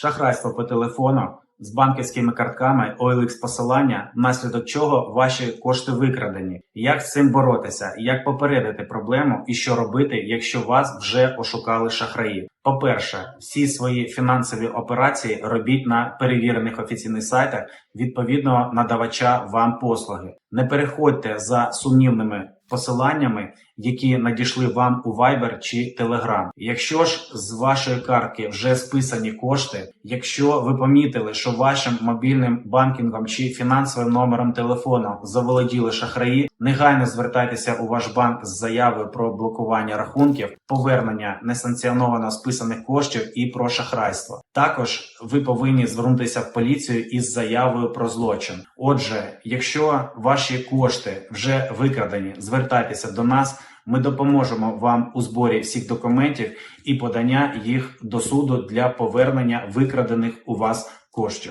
шахрайство по телефону з банківськими картками, OLX посилання, внаслідок чого ваші кошти викрадені. Як з цим боротися? Як попередити проблему і що робити, якщо вас вже ошукали шахраї? По-перше, всі свої фінансові операції робіть на перевірених офіційних сайтах відповідного надавача вам послуги. Не переходьте за сумнівними посиланнями, які надійшли вам у Viber чи Telegram. Якщо ж з вашої картки вже списані кошти, якщо ви помітили, що вашим мобільним банкінгом чи фінансовим номером телефону заволоділи шахраї, негайно звертайтеся у ваш банк з заявою про блокування рахунків, повернення несанкціоновано списаних коштів і про шахрайство. Також ви повинні звернутися в поліцію із заявою про злочин. Отже, якщо ваші кошти вже викрадені, звертайтеся до нас. Ми допоможемо вам у зборі всіх документів і подання їх до суду для повернення викрадених у вас коштів.